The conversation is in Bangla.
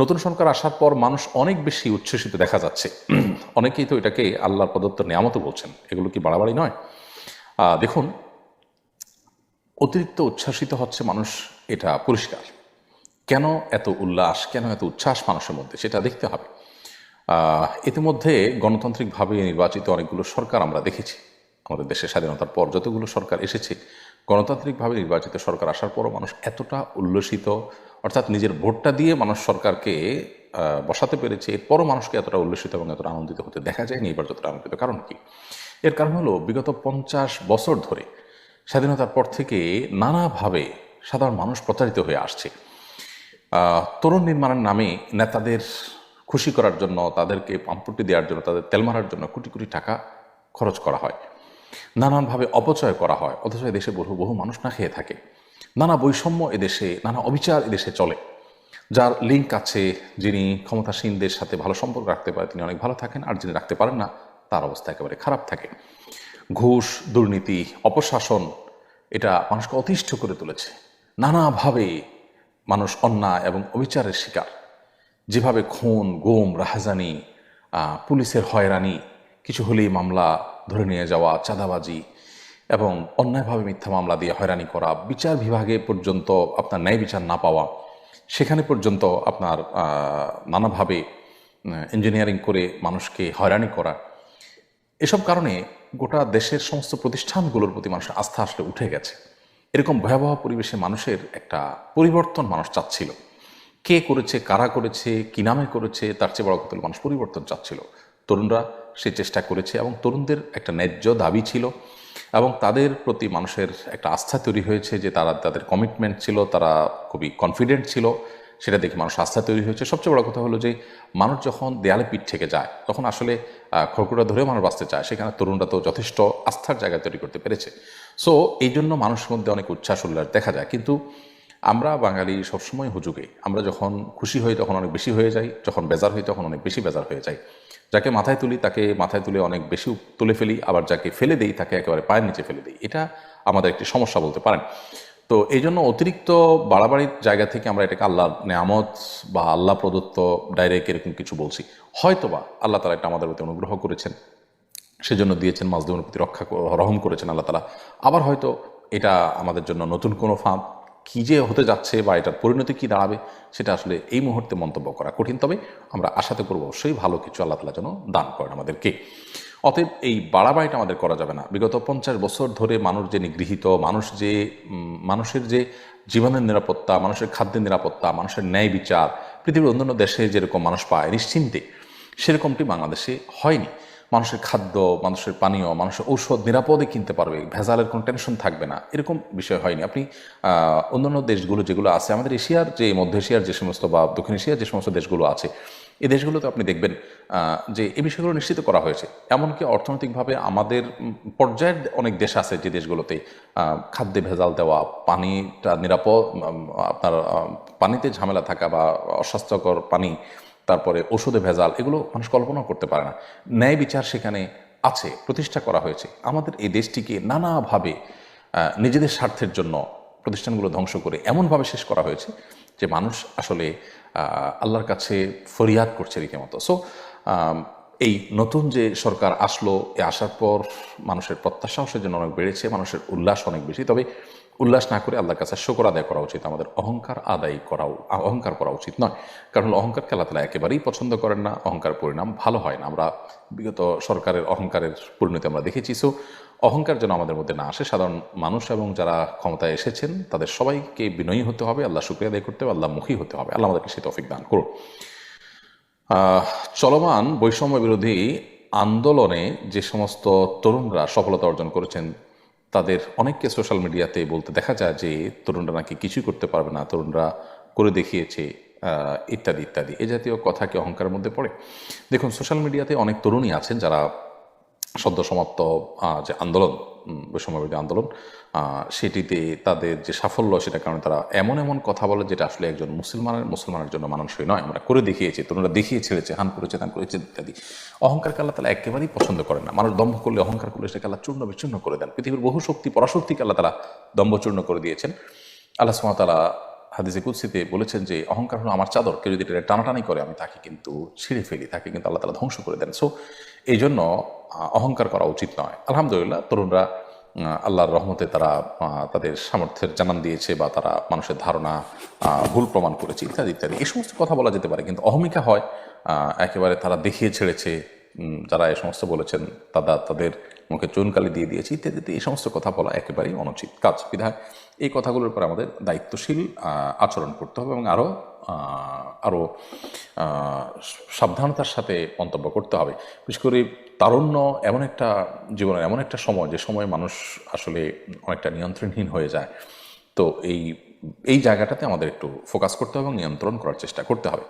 নতুন সরকার আসার পর মানুষ অনেক বেশি উচ্ছ্বসিত দেখা যাচ্ছে। অনেকেই তো এটাকে আল্লাহর প্রদত্ত নিয়ামত বলছেন। এগুলো কি বাড়াবাড়ি নয়? দেখুন, অতিরিক্ত উচ্ছ্বাসিত হচ্ছে মানুষ, এটা পরিষ্কার। কেন এত উল্লাস, কেন এত উচ্ছ্বাস মানুষের মধ্যে? সেটা দেখতে হবে। ইতিমধ্যে গণতান্ত্রিকভাবে নির্বাচিত অনেকগুলো সরকার আমরা দেখেছি। আমাদের দেশের স্বাধীনতার পর যতগুলো সরকার এসেছে, গণতান্ত্রিকভাবে নির্বাচিত সরকার আসার পরও মানুষ এতটা উল্লসিত অর্থাৎ নিজের ভোটটা দিয়ে মানুষ সরকারকে বসাতে পেরেছে, এরপরও মানুষকে এতটা উল্লসিত এবং এতটা আনন্দিত হতে দেখা যায়নি এবার যতটা আনন্দিত। কারণ কি? এর কারণ হলো, বিগত পঞ্চাশ বছর ধরে স্বাধীনতার পর থেকে নানাভাবে সাধারণ মানুষ প্রচারিত হয়ে আসছে। তরুণ নির্মাণের নামে নেতাদের খুশি করার জন্য, তাদেরকে পাম্পটি দেওয়ার জন্য, তাদের তেল মারার জন্য কোটি কোটি টাকা খরচ করা হয়। নানানভাবে অপচয় করা হয়, অথচ দেশে বহু বহু মানুষ না খেয়ে থাকে। নানা বৈষম্য এদেশে, নানা অবিচার এদেশে চলে। যার লিঙ্ক আছে যিনি ক্ষমতাসীনদের সাথে ভালো সম্পর্ক রাখতে পারে, তিনি অনেক ভালো থাকেন, আর যিনি রাখতে পারেন না, তার অবস্থা একেবারে খারাপ থাকে। ঘুষ, দুর্নীতি, অপশাসন, এটা মানুষকে অতিষ্ঠ করে তুলেছে। নানাভাবে মানুষ অন্যায় এবং অবিচারের শিকার। যেভাবে খুন, গুম, রাহাজানি পুলিশের হয়রানি, কিছু হলেই মামলা ধরে নিয়ে যাওয়া, চাঁদাবাজি এবং অন্যায়ভাবে মিথ্যা মামলা দিয়ে হয়রানি করা, বিচার বিভাগে পর্যন্ত আপনার ন্যায় বিচার না পাওয়া, সেখানে পর্যন্ত আপনার নানাভাবে ইঞ্জিনিয়ারিং করে মানুষকে হয়রানি করা। এসব কারণে গোটা দেশের সমস্ত প্রতিষ্ঠানগুলোর প্রতি মানুষের আস্থা আসলে উঠে গেছে। এরকম ভয়াবহ পরিবেশে মানুষের একটা পরিবর্তন মানুষ চাচ্ছিল। কে করেছে, কারা করেছে, কি নামে করেছে, তার চেয়ে বড় কথা মানুষ পরিবর্তন চাচ্ছিল। তরুণরা সে চেষ্টা করেছে এবং তরুণদের একটা ন্যায্য দাবি ছিল। এবং তাদের প্রতি মানুষের একটা আস্থা তৈরি হয়েছে যে তারা, তাদের কমিটমেন্ট ছিল, তারা খুবই কনফিডেন্ট ছিল, সেটা দেখে মানুষ আস্থা তৈরি হয়েছে। সবচেয়ে বড় কথা হলো যে মানুষ যখন দেয়ালে পিঠ থেকে যায়, তখন আসলে খড়কুটা ধরেও মানুষ বাঁচতে চায়, সেখানে তরুণরা তো যথেষ্ট আস্থার জায়গা তৈরি করতে পেরেছে। সো এই জন্য মানুষের মধ্যে অনেক উচ্ছ্বাস, উল্লাস দেখা যায়। কিন্তু আমরা বাঙালি সবসময় হুজুগে। আমরা যখন খুশি হই, তখন অনেক বেশি হয়ে যাই, যখন বেজার হই, তখন অনেক বেশি বেজার হয়ে যায় যাকে মাথায় তুলি, তাকে মাথায় তুলে অনেক বেশি তুলে ফেলি, আবার যাকে ফেলে দেই, তাকে একেবারে পায়ের নিচে ফেলে দিই। এটা আমাদের একটি সমস্যা বলতে পারেন। তো এই জন্য অতিরিক্ত বাড়াবাড়ির জায়গা থেকে আমরা এটাকে আল্লাহ নেয়ামত বা আল্লাহ প্রদত্ত ডাইরেক্ট এরকম কিছু বলছি। হয়তোবা আল্লাহ তালা এটা আমাদের প্রতি অনুগ্রহ করেছেন, সেজন্য দিয়েছেন মাজলুমের প্রতি রক্ষা রহম করেছেন আল্লাহ তালা। আবার হয়তো এটা আমাদের জন্য নতুন কোনো ফাঁদ কী যে হতে যাচ্ছে বা এটার পরিণতি কী দাঁড়াবে, সেটা আসলে এই মুহূর্তে মন্তব্য করা কঠিন। তবে আমরা আশাতে করব অবশ্যই ভালো কিছু আল্লাহ তালা যেন দান করেন আমাদেরকে। অতএব এই বাড়াবাড়িটা আমাদের করা যাবে না। বিগত পঞ্চাশ বছর ধরে মানুষ যে নিগৃহীত, মানুষ যে মানুষের যে জীবনের নিরাপত্তা, মানুষের খাদ্যের নিরাপত্তা, মানুষের ন্যায় বিচার, পৃথিবীর অন্যান্য দেশে যেরকম মানুষ পায়, নিশ্চিন্তে সেরকমটি বাংলাদেশে হয়নি। মানুষের খাদ্য, মানুষের পানীয়, মানুষের ঔষধ নিরাপদে কিনতে পারবে, ভেজালের কোনো টেনশন থাকবে না, এরকম বিষয় হয়নি। আপনি অন্যান্য দেশগুলো যেগুলো আছে, আমাদের এশিয়ার যে, মধ্য এশিয়ার যে সমস্ত বা দক্ষিণ এশিয়ার যে সমস্ত দেশগুলো আছে এই দেশগুলোতে আপনি দেখবেন যে এই বিষয়গুলো নিশ্চিত করা হয়েছে। এমনকি অর্থনৈতিকভাবে আমাদের পর্যায়ের অনেক দেশ আছে যে দেশগুলোতে খাদ্যে ভেজাল দেওয়া, পানিটা নিরাপদ আপনার পানিতে ঝামেলা থাকা বা অস্বাস্থ্যকর পানি তারপরে ওষুধে ভেজাল, এগুলো মানুষ কল্পনা করতে পারে না। ন্যায় বিচার সেখানে আছে, প্রতিষ্ঠা করা হয়েছে। আমাদের এই দেশটিকে নানাভাবে নিজেদের স্বার্থের জন্য প্রতিষ্ঠানগুলো ধ্বংস করে এমনভাবে শেষ করা হয়েছে যে মানুষ আসলে আল্লাহর কাছে ফরিয়াদ করছে রীতিমতো। সো এই নতুন যে সরকার আসলো, এ আসার পর মানুষের প্রত্যাশাও সেজন্য অনেক বেড়েছে, মানুষের উল্লাস অনেক বেশি। তবে উল্লাস না করে আল্লাহর কাছে শকর আদায় করা উচিত। আমাদের অহংকার আদায় করা অহংকার করা উচিত নয়। কারণ অহংকারকে আল্লাহ তালা একেবারেই পছন্দ করেন না, অহংকার পরিণাম ভালো হয় না। আমরা বিগত সরকারের অহংকারের পরিণতি আমরা দেখেছি। সো অহংকার যেন আমাদের মধ্যে না আসে, সাধারণ মানুষ এবং যারা ক্ষমতায় এসেছেন, তাদের সবাইকে বিনয়ী হতে হবে, আল্লাহ শুক্রিয়া আদায় করতে হবে, আল্লাহ মুখী হতে হবে। আল্লাহ আমাদেরকে সে তফিক দান করুন। চলমান বৈষম্য বিরোধী আন্দোলনে যে সমস্ত তরুণরা সফলতা অর্জন করেছেন তাদের অনেককে সোশ্যাল মিডিয়াতে বলতে দেখা যায় যে, তরুণরা নাকি কিছুই করতে পারবে না, তরুণরা করে দেখিয়েছে ইত্যাদি ইত্যাদি। এ জাতীয় কথা কি অহংকারের মধ্যে পড়ে। দেখুন সোশ্যাল মিডিয়াতে অনেক তরুণী আছেন যারা সদ্য সমাপ্ত যে আন্দোলন বৈষম্যবিরোধী আন্দোলন সেটিতে তাদের যে সাফল্য সেটা কারণে তারা এমন এমন কথা বলে যেটা আসলে একজন মুসলমানের মুসলমানের জন্য মানানসই নয়। আমরা করে দেখিয়েছি, তরুণরা দেখিয়ে ছেড়েছে হান করেছে তান করেছে ইত্যাদি। অহংকারকে আল্লাহ তালা একেবারেই পছন্দ করেন না। মানুষ দম্ভ করলে অহংকার করলে সেটা আল্লাহ চূর্ণ বিচূর্ণ করে দেন। পৃথিবীর বহু শক্তি পরাশক্তিকে আল্লাহ তালা দম্ভ চূর্ণ করে দিয়েছেন। আল্লাহ সুমাতালা হাদিসে কুৎসিতে বলেছেন যে, অহংকার হলো আমার চাদর। কেউ যদি এটা টানাটানি করে, আমি তাকে কিন্তু ছিঁড়ে ফেলি, তাকে কিন্তু আল্লাহ তালা ধ্বংস করে দেন। সো এই জন্য অহংকার করা উচিত নয়। আলহামদুলিল্লাহ, তরুণরা আল্লাহর রহমতে তারা তাদের সামর্থ্যের জানান দিয়েছে বা তারা মানুষের ধারণা ভুল প্রমাণ করেছে, ইত্যাদি ইত্যাদি। এই সমস্ত কথা বলা যেতে পারে, কিন্তু অহমিকা হয় একেবারে তারা দেখিয়ে ছেড়েছে যারা এই সমস্ত বলেছেন তারা তাদের মুখে চুনকালি দিয়ে দিয়েছে। ইত্যাদি ইত্যাদি, এই সমস্ত কথা বলা একেবারেই অনুচিত কাজ। বিধায় এই কথাগুলোর উপর আমাদের দায়িত্বশীল আচরণ করতে হবে এবং আরও আরও সাবধানতার সাথে মন্তব্য করতে হবে। বিশেষ করে তারুণ্য এমন একটা জীবনের এমন একটা সময়, যে সময় মানুষ আসলে অনেকটা নিয়ন্ত্রণহীন হয়ে যায়। তো এই এই জায়গাটাতে আমাদের একটু ফোকাস করতে হবে এবং নিয়ন্ত্রণ করার চেষ্টা করতে হবে।